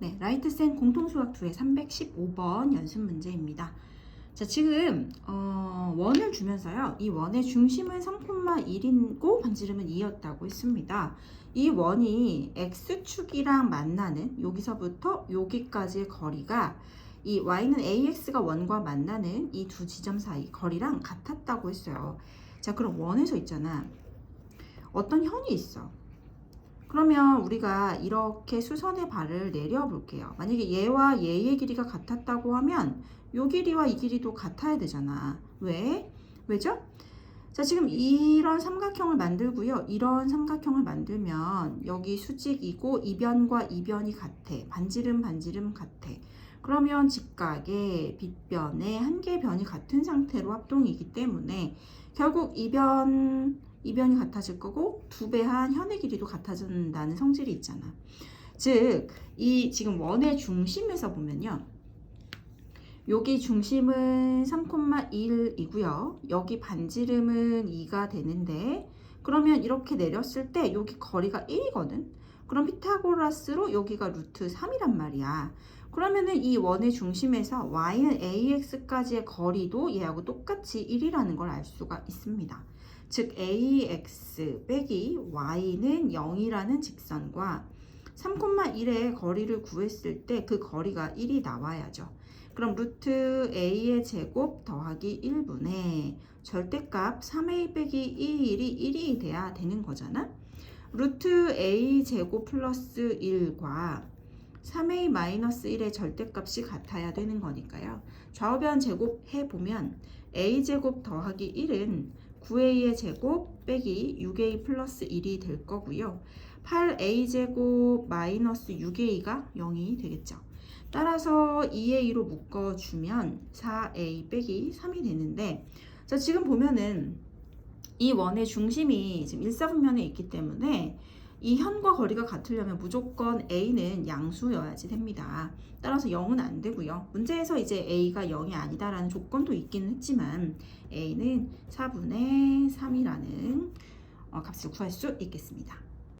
네, 라이트센 공통수학 2의 315번 연습 문제입니다. 자, 지금 어, 원을 주면서요. 이 원의 중심은 3,1이고 반지름은 2였다고 했습니다. 이 원이 x축이랑 만나는 여기서부터 여기까지의 거리가 이 y는 ax가 원과 만나는 이 두 지점 사이 거리랑 같았다고 했어요. 자, 그럼 원에서 있잖아. 어떤 현이 있어. 그러면 우리가 이렇게 수선의 발을 내려 볼게요. 만약에 얘와 얘의 길이가 같았다고 하면 요 길이와 이 길이도 같아야 되잖아. 왜? 왜죠? 자, 지금 이런 삼각형을 만들고요. 이런 삼각형을 만들면 여기 수직이고 이변과 이변이 같아. 반지름 반지름 같아. 그러면 직각의 빗변의 한 개의 변이 같은 상태로 합동이기 때문에 결국 이변 이변이 같아질 거고 두 배 한 현의 길이도 같아진다는 성질이 있잖아. 즉, 이 지금 원의 중심에서 보면요. 여기 중심은 3,1이고요. 여기 반지름은 2가 되는데 그러면 이렇게 내렸을 때 여기 거리가 1이거든. 그럼 피타고라스로 여기가 루트 3이란 말이야. 그러면은 이 원의 중심에서 y는 ax까지의 거리도 얘하고 똑같이 1이라는 걸 알 수가 있습니다. 즉 ax 빼기 y는 0이라는 직선과 3,1의 거리를 구했을 때 그 거리가 1이 나와야죠. 그럼 루트 a의 제곱 더하기 1분의 절대값 3a 빼기 2일이 1이 돼야 되는 거잖아. 루트 a 제곱 플러스 1과 3a 마이너스 1의 절대값이 같아야 되는 거니까요. 좌우변 제곱해 보면 a 제곱 더하기 1은 9a의 제곱 빼기 6a 플러스 1이 될 거고요. 8a 제곱 마이너스 6a가 0이 되겠죠. 따라서 2a로 묶어주면 4a 빼기 3이 되는데 자 지금 보면은 이 원의 중심이 지금 일사분면에 있기 때문에 이 현과 거리가 같으려면 무조건 a는 양수여야지 됩니다. 따라서 0은 안 되고요. 문제에서 이제 a가 0이 아니다라는 조건도 있기는 했지만 a는 4분의 3이라는 어, 값을 구할 수 있겠습니다.